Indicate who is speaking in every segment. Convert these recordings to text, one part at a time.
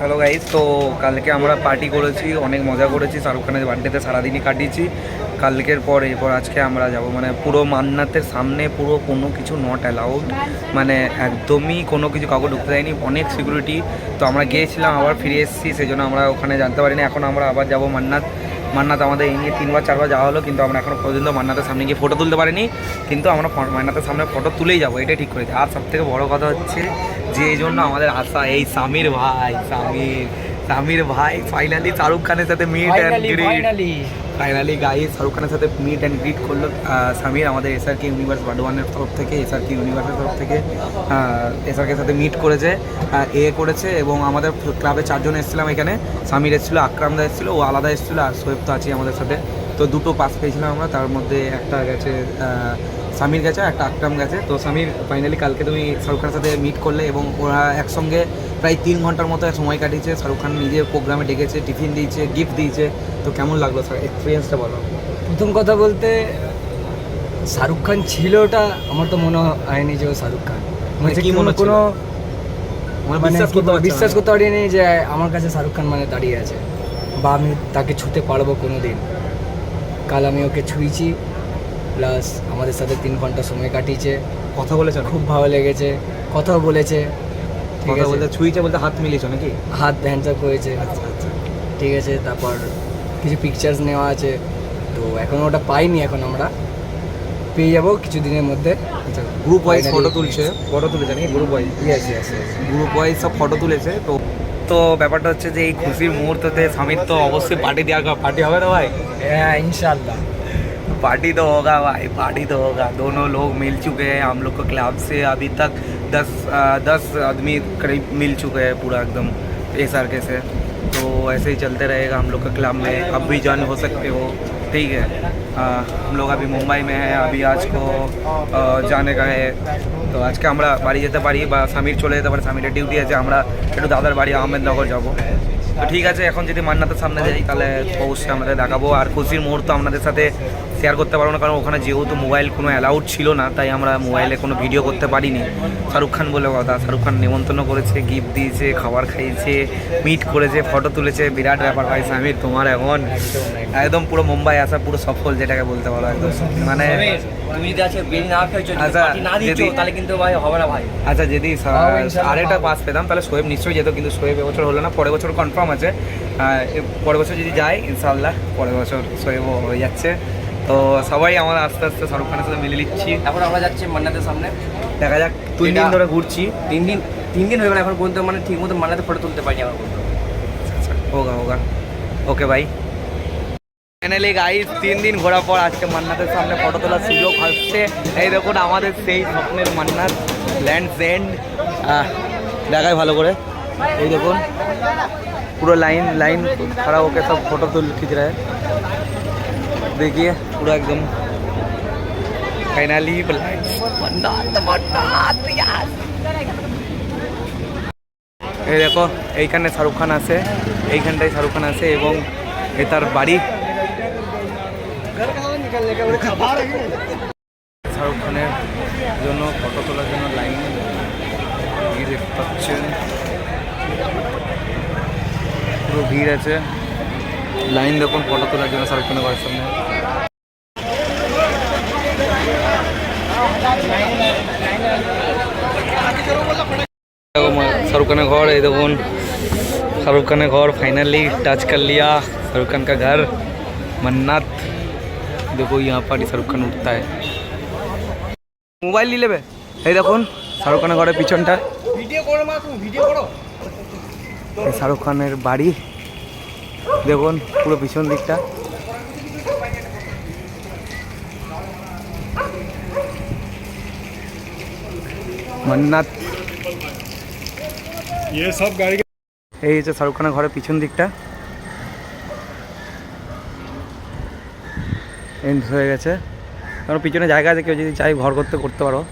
Speaker 1: Hello guys তো কালকে আমরা পার্টি করেছি, অনেক মজা করেছি। শাহরুখ খানের বার্থডেতে সারাদিনই কাটিয়েছি। কালকের পর, এরপর আজকে আমরা যাব। মানে পুরো মান্নাতের সামনে পুরো কোনো কিছু নট অ্যালাউড মানে একদমই কোনো কিছু কাউকে ঢুকতে দেয়নি। অনেক সিকিউরিটি তো আমরা গিয়েছিলাম, আবার ফিরে এসেছি। সেই জন্য আমরা ওখানে জানতে পারিনি। এখন আমরা আবার যাব মান্নাত। মান্নাত আমাদের এই নিয়ে তিনবার, চারবার যাওয়া হলো, কিন্তু আমরা এখনও পর্যন্ত মান্নাতের সামনে গিয়ে ফটো তুলতে পারিনি। কিন্তু আমরা মান্নাতের সামনে ফটো তুলেই যাব, এটাই ঠিক করেছি আর সব থেকে বড় কথা হচ্ছে যে, এই জন্য আমাদের আশা, এই সামির ভাই, সামির সামির ভাই ফাইনালি শাহরুখ খানের সাথে meet and greet finally guy Shah Rukh খানের সাথে মিট অ্যান্ড গ্রিট করল সামির আমাদের এসআর কে ইউনিভার্স বাডওয়ানের তরফ থেকে এসআর কে ইউনিভার্সের তরফ থেকে এসআর কে সাথে মিট করেছে এ করেছে এবং আমাদের ক্লাবে চারজন এসেছিলাম এখানে। সামির এসেছিল আকরামদা এসেছিল ও আলাদা এসেছিল আর সোয়েব তো আছে আমাদের সাথে। তো দুটো পাস পেয়েছিলাম আমরা তার মধ্যে একটা গেছে সামির গেছে একটা আকরাম গেছে। তো সামির ফাইনালি কালকে তুমি শাহরুখ খানের সাথে মিট করলে এবং ওরা একসঙ্গে প্রায় তিন ঘণ্টার মতো সময় কাটিয়েছে। শাহরুখ খান নিজের প্রোগ্রামে ডেকেছে টিফিন দিয়েছে গিফট দিয়েছে। তো কেমন লাগল স্যার এক্সপিরিয়েন্সটা বলো।
Speaker 2: প্রথম কথা বলতে শাহরুখ খান ছিল ওটা আমার তো মনে হয়নি যে ও শাহরুখ খান।
Speaker 1: মানে কি মনে
Speaker 2: কোনো
Speaker 1: মানে
Speaker 2: মানে
Speaker 1: বিশ্বাস করতে
Speaker 2: পারিনি যে আমার কাছে শাহরুখ খান মানে দাঁড়িয়ে আছে বা আমি তাকে ছুতে পারব কোনো দিন কাল আমি ওকে ছুঁয়েছি প্লাস আমাদের সাথে তিন ঘণ্টা সময় কাটিয়েছে।
Speaker 1: কথা বলেছে
Speaker 2: খুব ভালো লেগেছে কথাও বলেছে।
Speaker 1: কথা
Speaker 2: আছে
Speaker 1: বলতে ছুঁইছে বলতে হাত মিলিয়েছো নাকি
Speaker 2: হাত হ্যান্ডসাপ করেছে
Speaker 1: আচ্ছা আচ্ছা
Speaker 2: ঠিক আছে তারপর কিছু পিকচার্স নেওয়া আছে তো এখন ওটা পাইনি এখন আমরা পেয়ে যাবো কিছু দিনের মধ্যে
Speaker 1: আচ্ছা গ্রুপ ওয়াইজ
Speaker 2: Finally-
Speaker 1: ফটো তুলছে ফটো তুলেছে নাকি group wise
Speaker 2: yes yes
Speaker 1: group wise সব ফটো তুলেছে তো তো ব্যাপারটা হচ্ছে যে এই খুশির মুহূর্ততে স্বামীর তো অবশ্যই পার্টি দেওয়ার পার্টি হবে না ভাই
Speaker 2: হ্যাঁ ইনশাল্লাহ
Speaker 1: पार्टी तो होगा भाई पार्टी तो होगा दोनों लोग मिल चुके हैं हम लोग को क्लब से अभी तक दस आ, दस आदमी करीब मिल चुके हैं पूरा एकदम एस आर के से तो ऐसे ही चलते रहेगा हम लोग का क्लब में अब भी ज्वाइन हो सकते हो ठीक है आ, हम लोग अभी मुंबई में हैं अभी आज को आ, जाने का है তো আজকে আমরা বাড়ি যেতে পারি বা স্বামীর চলে যেতে পারি স্বামীর ডিউটি আছে আমরা একটু দাদার বাড়ি আহমেদনগর যাবো তো ঠিক আছে, এখন যদি মান্নাতের সামনে যাই, তাহলে অবশ্যই আমাদের দেখাবো। আর খুশির মুহূর্ত আপনাদের সাথে শেয়ার করতে পারব না, কারণ ওখানে যেহেতু মোবাইল কোনো অ্যালাউড ছিল না, তাই আমরা মোবাইলে কোনো ভিডিও করতে পারিনি। শাহরুখ খান বলে কথা, শাহরুখ খান নিমন্ত্রণ করেছে গিফট দিয়েছে, খাবার খাইয়েছে মিট করেছে ফটো তুলেছে, বিরাট ব্যাপার ভাই স্বামী তোমার এখন একদম পুরো মুম্বাই আসা পুরো সফল, যেটাকে বলতে পারো একদম। মানে
Speaker 3: তুমি যদি আজকে না খেয়েছো যদি
Speaker 1: আচ্ছা,
Speaker 3: পার্টি না দিচ্ছ
Speaker 1: যদি-
Speaker 3: তাহলে কিন্তু ভাই হবে না ভাই।
Speaker 1: আচ্ছা যদি আরেকটা পাস পেতাম তাহলে সোয়েব নিশ্চয়ই যেত কিন্তু সোয়েব এবছর হলো না পরের বছর কনফার্ম আছে। পরের বছর যদি যাই ইনশাল্লাহ পরের বছর সোয়েবও হয়ে যাচ্ছে। তো সবাই আমরা আস্তে আস্তে শাহরুখ খানের সাথে মিলে নিচ্ছি।
Speaker 3: এখন আমরা যাচ্ছি মান্নাতের সামনে।
Speaker 1: দেখা যাক তিন দিন ধরে ঘুরছি।
Speaker 3: তিন দিন তিন দিন হয়ে গেল এখন পর্যন্ত মানে ঠিক মতো মান্নাতে ফটো তুলতে পারিনি এখন পর্যন্ত
Speaker 1: হোগা হোগা ওকে ভাই ফাইনালি গাইজ তিন দিন ঘোরার পর আজকে মান্নাতের সামনে ফটো তোলার সুযোগ হচ্ছে। এই দেখুন, আমাদের সেই স্বপ্নের মান্নার ল্যান্ড সেন্ড দেখাই ভালো করে। এই দেখুন, পুরো লাইন লাইন ছাড়া ওকে সব ফটো তুল খিচ রা দেখিয়ে পুরো একদম। ফাইনালি এই দেখো, এইখানে শাহরুখ খান আছে। এইখানটায় শাহরুখ খান আছে এবং এ তার বাড়ি। শাহরুখ খানের জন্য ফটো তোলার জন্য লাইন ভিড় দেখতে পাচ্ছেন পুরো ভিড় আছে লাইন দেখুন ফটো তোলার জন্য শাহরুখ খানের ঘরের সামনে देखो म- शाहरुख खान का घर है देखो शाहरुख खान का घर फाइनली टच कर लिया शाहरुख खान का घर मन्नत देखो यहाँ पर ही शाहरुख खान उठता है মোবাইল নিয়ে নেবে এই দেখুন শাহরুখ খানের ঘরের পিছনটা এই শাহরুখ খানের বাড়ি দেখুন পুরো পিছন দিকটা মন্নাথ
Speaker 4: ये सब गाड़ी
Speaker 1: এই হচ্ছে শাহরুখ খানের ঘরের পিছন দিকটা এন্ড হয়ে গেছে। কারণ পিছনে জায়গা আছে, কেউ যদি চাই ঘর করতে করতে পারো।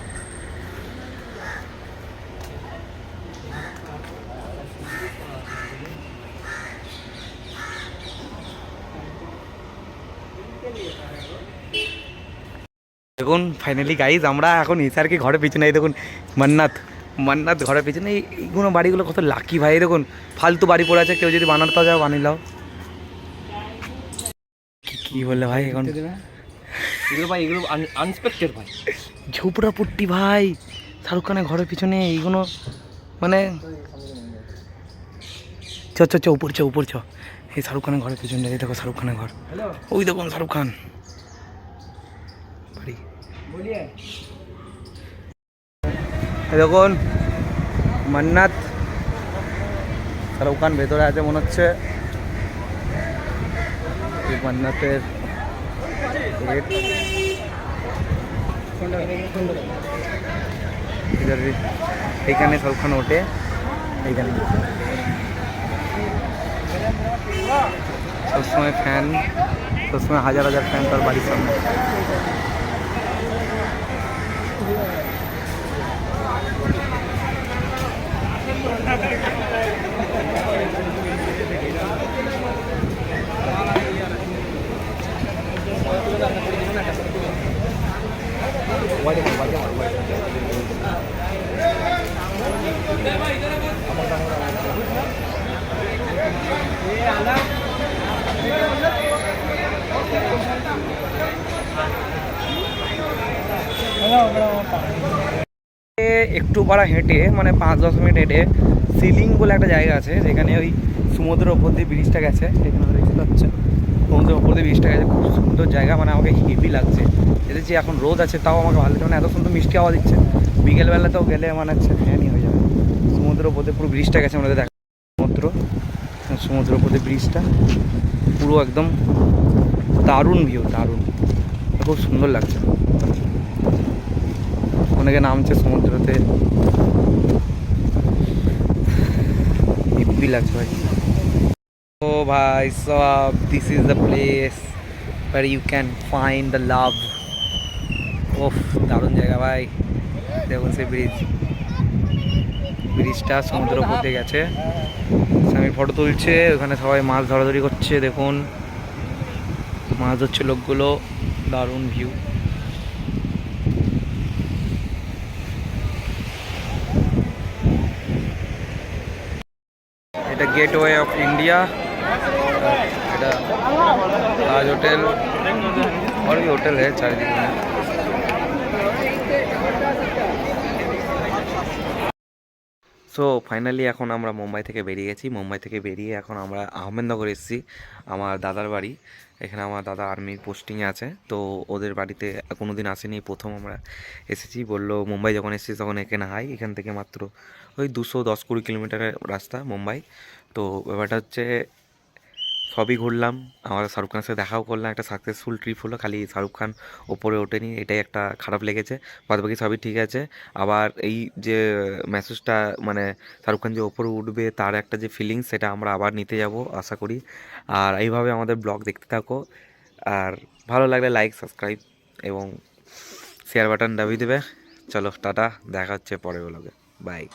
Speaker 1: দেখুন ফাইনালি গাইজ আমরা এখন ইসারকে ঘরে পিছনে দেখুন, মান্নাত। মান্নাত ঘরের পিছনে, এই- এইগুলো বাড়িগুলো কত লাকি ভাই, দেখুন। ফালতু বাড়ি পড়ে আছে, কেউ যদি বানাতে যাও বানিয়ে কি- বললে ভাই এখন?
Speaker 3: এগুলো ভাই এগুলো আনএক্সপেক্টেড ভাই।
Speaker 1: ঝোপড়াপট্টি ভাই শাহরুখ খানের ঘরের পিছনে এইগুলো মানে চ চ চ উপর চ উপর চ। এই শাহরুখ খানের ঘরের পিছনে এই দেখো শাহরুখ খানের ঘর। ওই দেখুন শাহরুখ খান। বাড়ি। দেখুন মান্নাত। শাহরুখ খান ভেতরে আছে মনে হচ্ছে। एक मन्नतें एक इधर एक उठे सब समय फ़ैन सब समय हज़ार हज़ार फ़ैन तरह बारिश हो একটু পাড়া হেঁটে মানে পাঁচ দশ মিনিট হেঁটে, সিলিং বলে একটা জায়গা আছে, যেখানে ওই সমুদ্রের ওপর দিয়ে ব্রিজটা গেছে এখানে দেখতে পাচ্ছেন সমুদ্রের ওপর দিয়ে ব্রিজটা গেছে, খুব সুন্দর জায়গা মানে আমাকে হেভি লাগছে। এতে যে এখন রোদ আছে, তাও আমাকে ভালো লাগছে। মানে এত সুন্দর মিষ্টি হাওয়া দিচ্ছে। বিকেলবেলাতেও গেলে মানে হচ্ছে ফ্যানই হয়ে যাবে। সমুদ্রের ওপর দিয়ে পুরো ব্রিজটা গেছে আমাদের দেখা সমুদ্র। সমুদ্রের ওপর দিয়ে ব্রিজটা পুরো একদম দারুণ ভিউ দারুণ। খুব সুন্দর লাগছে। অনেকে নামছে সমুদ্রতে। হিপ্পি লাগছে ভাই। ও ভাই সব this is the place where you can find the love ওফ দারুণ জায়গা ভাই। দেখুন সেই ব্রিজ ব্রিজটা সমুদ্র পথে গেছে। স্বামী ফটো তুলছে, ওখানে সবাই মাছ ধরাধরি করছে, দেখুন। মাছ ধরছে লোকগুলো, দারুণ ভিউ এটা গেটওয়ে অফ ইন্ডিয়া এটা ताज होटल और भी होटल है चारिदिके में সো ফাইনালি এখন আমরা মুম্বাই থেকে বেরিয়ে গেছি মুম্বাই থেকে বেরিয়ে এখন আমরা আহমেদনগর এসেছি আমার দাদার বাড়ি এখানে আমার দাদা আর্মির পোস্টিংয়ে আছে তো ওদের বাড়িতে কোনো দিন আসেনি প্রথম আমরা এসেছি বললো মুম্বাই যখন এসেছি তখন এখানে হাই এখান থেকে মাত্র ওই দুশো দশ কুড়ি কিলোমিটারের রাস্তা মুম্বাই তো ব্যাপারটা হচ্ছে সবই ঘুরলাম। আমরা শাহরুখ খানের সাথে দেখাও করলাম, একটা সাকসেসফুল ট্রিপ হলো। খালি শাহরুখ খান ওপরে ওঠেনি, এটাই একটা খারাপ লেগেছে। বাদ বাকি সবই ঠিক আছে। আবার এই যে মেসেজটা মানে শাহরুখ খান যে ওপরে উঠবে, তার একটা যে ফিলিংস সেটা আমরা আবার নিতে যাব, আশা করি। আর এইভাবে আমাদের ব্লগ দেখতে থাকো। আর ভালো লাগলে লাইক সাবস্ক্রাইব এবং শেয়ার বাটন দাবি দেবে। চলো, টাটা। দেখা হচ্ছে পরের ব্লগে বাই